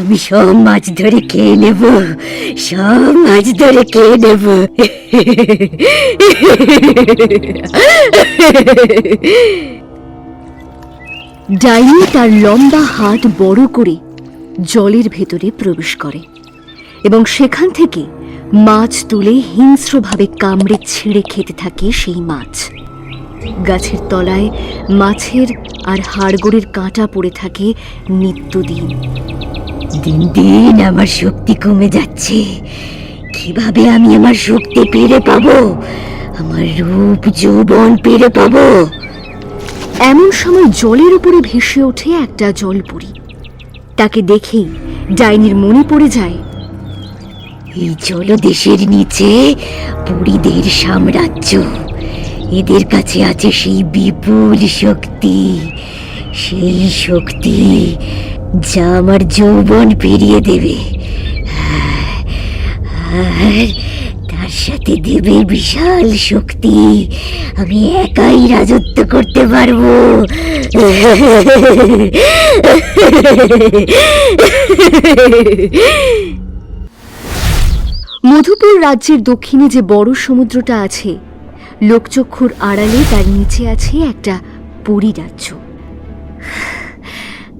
আমি সব মাছ ধরে খেয়ে নেব। সব মাছ ধরে খেয়ে নেব। ডাইনি তার লম্বা হাত বড় করে জলের ভেতরে প্রবেশ করে এবং সেখান থেকে মাছ তুলে হিংস্রভাবে কামড়ে ছিঁড়ে খেতে থাকে সেই মাছ। গাছের তলায় মাছের আর হাড়গোড়ের কাঁটা পড়ে থাকে নিত্যদিন। দিন দিন আমার শক্তি কমে যাচ্ছে। কীভাবে আমি আমার শক্তি ফিরে পাবো? আমার রূপ যৌবন ফিরে পাবো? এমন সময় জলের উপরে ভেসে ওঠে একটা জলপুরি। তাকে দেখেই ডাইনির মনে পড়ে যায় এই জলদেশের নিচে পুরীদের সাম্রাজ্য। এদের কাছে আছে সেই বিপুল শক্তি। সেই শক্তি যা আমার যৌবন ফিরিয়ে দেবে। আর তার সাথে দেবে বিশাল শক্তি। আমি একাই রাজত্ব করতে পারব। মধুপুর রাজ্যের দক্ষিণে যে বড় সমুদ্রটা আছে, লোকচক্ষুর আড়ালে তার নিচে আছে একটা পুরী রাজ্য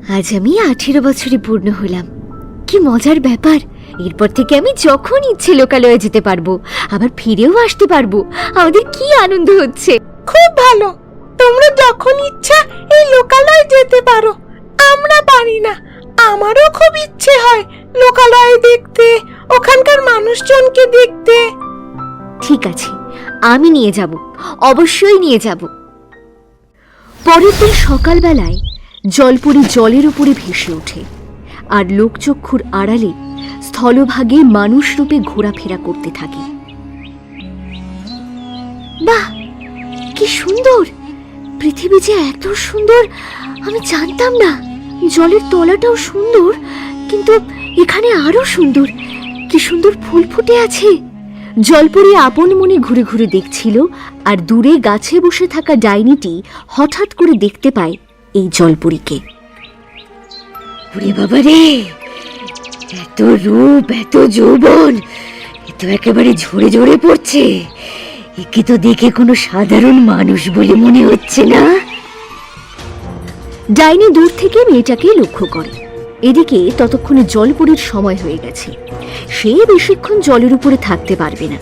আজ আমি আঠেরো বছরে পূর্ণ হলাম। কি মজার ব্যাপার। এরপর থেকে আমি যখন ইচ্ছে লোকালয়ে যেতে পারব আবার ফিরেও আসতে পারব আমাদের কি আনন্দ হচ্ছে। খুব ভালো। তোমরা যখন ইচ্ছা এই লোকালয়ে যেতে পারো। আমরা পারি না। আমারও খুব ইচ্ছে হয় লোকালয়ে দেখতে ওখানকার মানুষজনকে দেখতে। ঠিক আছে আমি নিয়ে যাব। অবশ্যই নিয়ে যাব। পরের দিন সকালবেলায় জলপুরি জলের উপরে ভেসে ওঠে, আর লোকচক্ষুর আড়ালে স্থলভাগে মানুষ রূপে ঘোরাফেরা করতে থাকে। বাহ, কি সুন্দর! পৃথিবী যে এত সুন্দর, আমি জানতাম না। জলের তলাটাও সুন্দর, কিন্তু এখানে আরও সুন্দর। কি সুন্দর ফুল ফুটে আছে। জলপরি আপন মনে ঘুরে ঘুরে দেখছিল, আর দূরে গাছে বসে থাকা ডাইনিটি হঠাৎ করে দেখতে পায় এই জলপরীকে। ওরে বাবা রে! এত রূপ, এত যৌবন, এ তো একেবারে ঝরে ঝরে পড়ছে। একে তো দেখে কোনো সাধারণ মানুষ বলে মনে হচ্ছে না। ডাইনি দূর থেকে মেয়েটাকে লক্ষ্য করে। এদিকে ততক্ষণে জলপুরীর সময় হয়ে গেছে। সে বেশিক্ষণ জলের উপরে থাকতে পারবে না।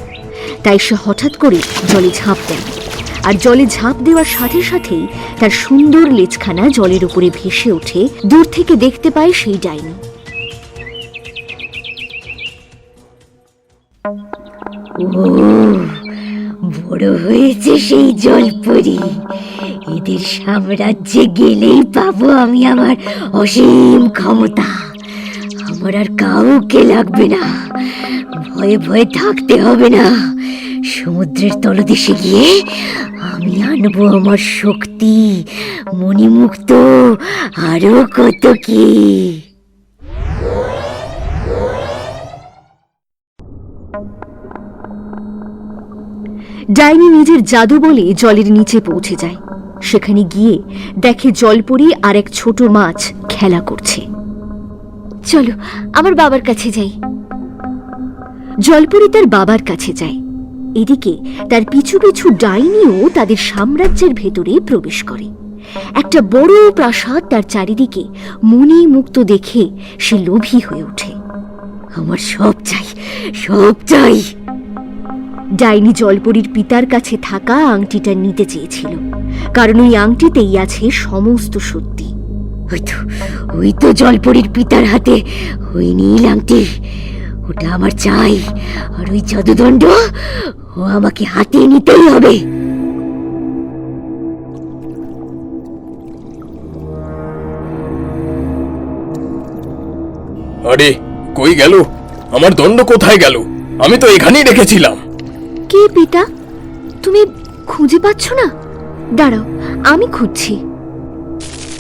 তাই সে হঠাৎ করে জলে ঝাঁপ দেয়। আর জলে ঝাঁপ দেওয়ার সাথে সাথেই তার সুন্দর লেজখানা জলের উপরে ভেসে ওঠে। দূর থেকে দেখতে পায় সেই ডাইনি। বড় হয়েছে সেই জলপরি। এদের সাম্রাজ্যে গেলেই পাবো আমি আমার অসীম ক্ষমতা। আমার আর কাউকে লাগবে না। ভয়ে ভয়ে থাকতে হবে না। সমুদ্রের তলদেশে গিয়ে আমি আনব আমার শক্তি, মণিমুক্ত আরও কত কি? ডাইনি নিজের জাদু বলে জলের নিচে পৌঁছে যায়। সেখানে গিয়ে দেখে জলপরি আর এক ছোট মাছ খেলা করছে। চলো, আমার বাবার কাছে যাই। জলপরি তার বাবার কাছে যায়। এদিকে তার পিছু পিছু ডাইনিও তাদের সাম্রাজ্যের ভেতরে প্রবেশ করে। একটা বড় প্রাসাদ তার চারিদিকে মনি মুক্ত দেখে সে লোভী হয়ে ওঠে। আমার সব চাই সব চাই। ডাইনি জলপরীর পিতার কাছে থাকা আংটিটা নিতে চেয়েছিল, কারণ ওই আংটিতেই আছে সমস্ত সত্যি। ওই তো ওই তো জলপরীর পিতার হাতে ওই নীল আংটি। ওটা আমার চাই। আর ওই জাদুদণ্ড ও আমাকে হাতে নিতেই হবে। আরে কই গেল? আমার দণ্ড কোথায় গেল? আমি তো এখানেই রেখেছিলাম। কে পিতা? তুমি খুঁজে পাচ্ছ না? দাঁড়াও আমি খুঁজছি।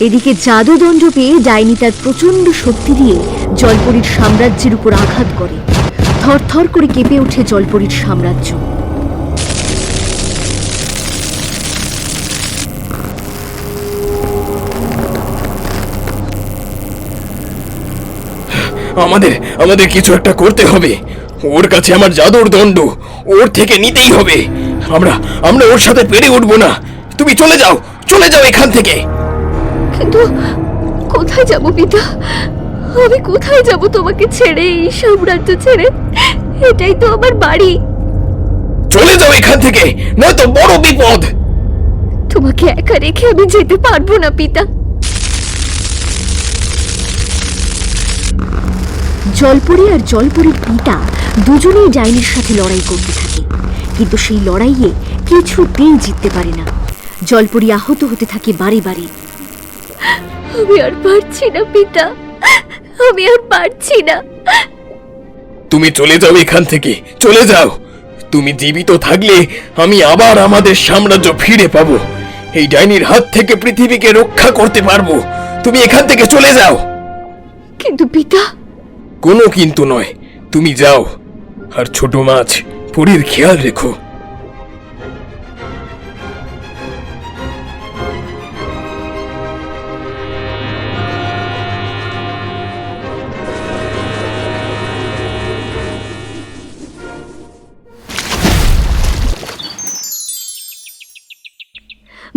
এদিকে জাদুদণ্ড পেয়ে ডাইনি তার প্রচণ্ড শক্তি দিয়ে জলপরীর সাম্রাজ্যের উপর আঘাত করে। থরথর করে কেঁপে ওঠে জলপরীর সাম্রাজ্য। আমাদের আমাদের কিছু একটা করতে হবে। ওর কাছে আমার জাদুর দণ্ড, ওর থেকে নিতেই হবে। আমরা আমরা ওর সাথে পেরে উঠবো না। তুমি চলে যাও চলে যাও এখান থেকে। কিন্তু কোথায় যাব পিতা? আমি কোথায় যাব তোমাকে ছেড়ে এই সাম্রাজ্য ছেড়ে? এটাই তো আমার বাড়ি। চলে যাও এখান থেকে নয়তো বড় বিপদ। তোমাকে একা রেখে আমি যেতে পারব না পিতা। জলপরি আর জলপরির পিতা দুজনেই ডাইনির সাথে লড়াই করতে থাকে। কিন্তু সেই লড়াইয়ে কিছুতেই জিততে পারে না। জলপরি আহত হতে থাকে বারে বারে। আমি আর পারছি না পিতা। আমি আর পারছি না। তুমি চলে যাও এখান থেকে। চলে যাও। তুমি জীবিত থাকলে আমি আবার আমাদের সাম্রাজ্য ফিরে পাবো। এই ডাইনির হাত থেকে পৃথিবীকে রক্ষা করতে পারব। তুমি এখান থেকে চলে যাও। কিন্তু পিতা। কোনো কিন্তু নয়। তুমি যাও। আর ছোট মাছ পুরীর খেয়াল রেখো।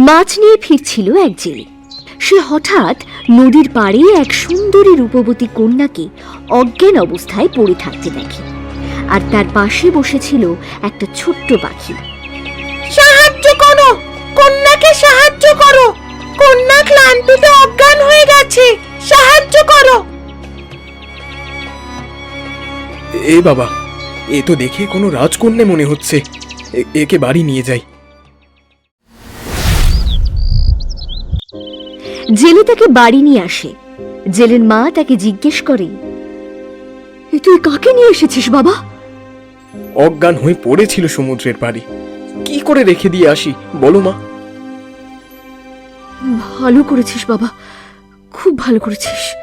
মাছ নিয়ে ফিরছিল এক জেলে। সে হঠাৎ নদীর পাড়ে এক সুন্দরী রূপবতী কন্যাকে অজ্ঞান অবস্থায় পড়ে থাকতে দেখে আর তার পাশে বসেছিল একটা ছোট্ট পাখি। সাহায্য করো! কন্যাকে সাহায্য করো! কন্যা ক্লান্তিতে অজ্ঞান হয়ে গেছে। সাহায্য করো! এ বাবা এ তো দেখে কোনো রাজকন্যা মনে হচ্ছে। একে বাড়ি নিয়ে যাই। জেলে তাকে বাড়ি নিয়ে আসে। জেলের মা তাকে জিজ্ঞেস করে তুই কাকে নিয়ে এসেছিস বাবা? অজ্ঞান হয়ে পড়েছিল সমুদ্রের পাড়ে। কি করে রেখে দিয়ে আসি বলো মা। ভালো করেছিস বাবা খুব ভালো করেছিস।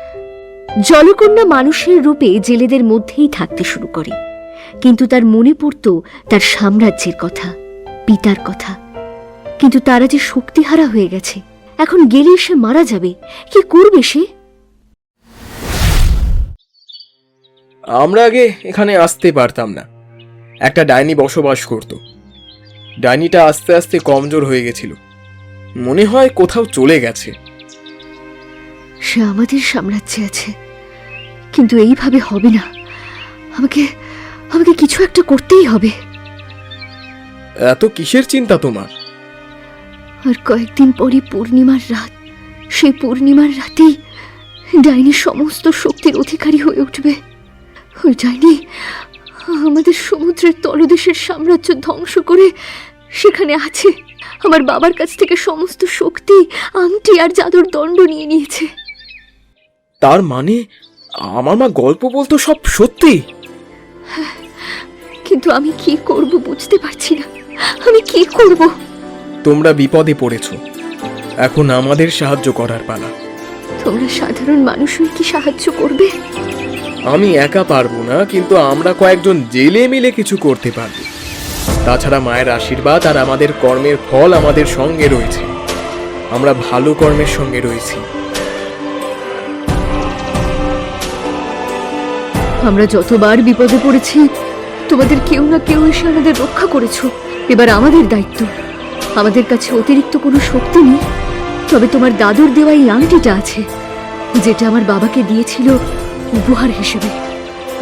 জলকন্যা মানুষের রূপে জেলেদের মধ্যেই থাকতে শুরু করে। কিন্তু তার মনে পড়ত তার সাম্রাজ্যের কথা পিতার কথা। কিন্তু তারা যে শক্তিহারা হয়ে গেছে এখন গেলে সে মারা যাবে। কি করবে সে? আমরা আগে এখানে আসতে পারতাম না। একটা ডাইনি বসবাস করত। ডাইনিটা আস্তে আস্তে কমজোর হয়ে গেছিল। মনে হয় কোথাও চলে গেছে। সে আমাদের সাম্রাজ্যে আছে। কিন্তু এইভাবে হবে না। আমাকে আমাকে কিছু একটা করতেই হবে। এত কিসের চিন্তা তোমার? আর কয়েকদিন পরে পূর্ণিমার রাত। সেই পূর্ণিমার রাতেই ডাইনি সমস্ত শক্তির অধিকারী হয়ে উঠবে। ওই ডাইনি আমাদের সমুদ্রের তলদেশের সাম্রাজ্য ধ্বংস করে সেখানে আছে। আমার বাবার কাছ থেকে সমস্ত শক্তি আংটি আর জাদুর দণ্ড নিয়ে নিয়েছে। তার মানে আমার মা গল্প বলতো সব সত্যি? কিন্তু আমি কি করব বুঝতে পারছি না। আমি কি করব? তোমরা বিপদে পড়েছ। এখন আমাদের সাহায্য করার পালা। তোমরা সাধারণ মানুষই কি সাহায্য করবে? আমি একা পারব না কিন্তু আমরা কয়েকজন জেলে মিলে কিছু করতে পারব। তাছাড়া মায়ের আশীর্বাদ আর আমাদের কর্মের ফল আমাদের সঙ্গে রয়েছে। আমরা ভালো কর্মের সঙ্গে রয়েছি। আমরা যতবার বিপদে পড়েছি তোমাদের কেউ না কেউ এসে আমাদের রক্ষা করেছ। এবার আমাদের দায়িত্ব। আমাদের কাছে অতিরিক্ত কোনো শক্তি নেই। তবে তোমার দাদুর দেওয়া এই আংটিটা আছে, যেটা আমার বাবাকে দিয়েছিল উপহার হিসেবে।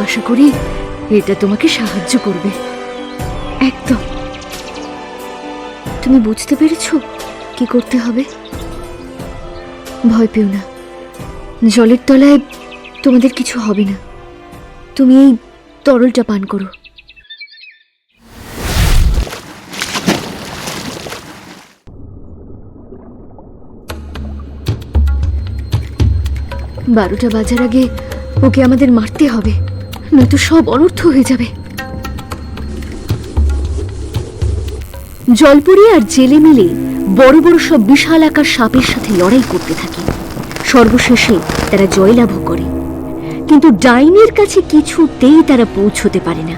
আশা করি এটা তোমাকে সাহায্য করবে। একদম। তুমি বুঝতে পেরেছ কি করতে হবে? ভয় পেও না। জলের তলায় তোমাদের কিছু হবে না। তুমি এই তরলটা পান করো। বারোটা বাজার আগে ওকে আমাদের মারতে হবে, নয়তো সব অনর্থ হয়ে যাবে। জলপরি আর জেলে মিলে বড় বড় সব বিশাল আকার সাপের সাথে লড়াই করতে থাকে। সর্বশেষে তারা জয়লাভও করে। কিন্তু ডাইনির কাছে কিছুতেই তারা পৌঁছতে পারে না।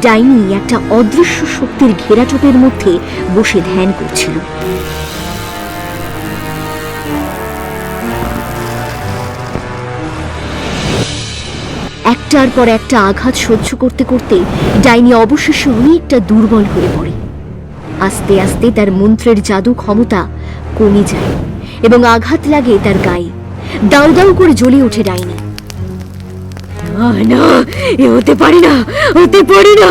ডাইনি একটা অদৃশ্য শক্তির ঘেরাটোপের মধ্যে বসে ধ্যান করছিল। একটার পর একটা আঘাত সহ্য করতে করতে ডাইনি অবশেষে অনেকটা দুর্বল হয়ে পড়ে। আস্তে আস্তে তার মন্ত্রের জাদু ক্ষমতা কমে যায় এবং আঘাত লাগে তার গায়ে। দাউ দাউ করে জ্বলে ওঠে ডাইনি। না এ হতে পারে না হতে পারে না।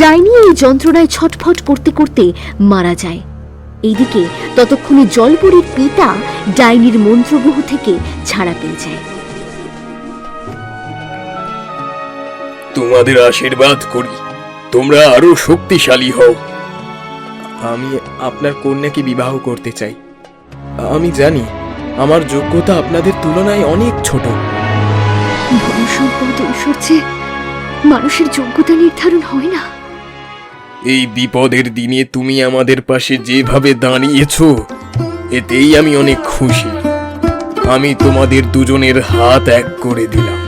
ডাইনি এই যন্ত্রণায় ছটফট করতে করতে মারা যায়। এইদিকে ততক্ষণে জলপরীর পিতা ডাইনির মন্ত্রগুহ থেকে ছাড়া পেয়ে যায়। তোমাদের আশীর্বাদ করি। তোমরা আরও শক্তিশালী হও। আমি আপনার কন্যাকে বিবাহ করতে চাই। আমি জানি আমার যোগ্যতা আপনাদের তুলনায় অনেক ছোট। ঐশ্বর্যে মানুষের যোগ্যতা নির্ধারণ হয় না। এই বিপদের দিনে তুমি আমাদের পাশে যেভাবে দাঁড়িয়েছো, এতেই আমি অনেক খুশি। আমি তোমাদের দুজনের হাত এক করে দিলাম।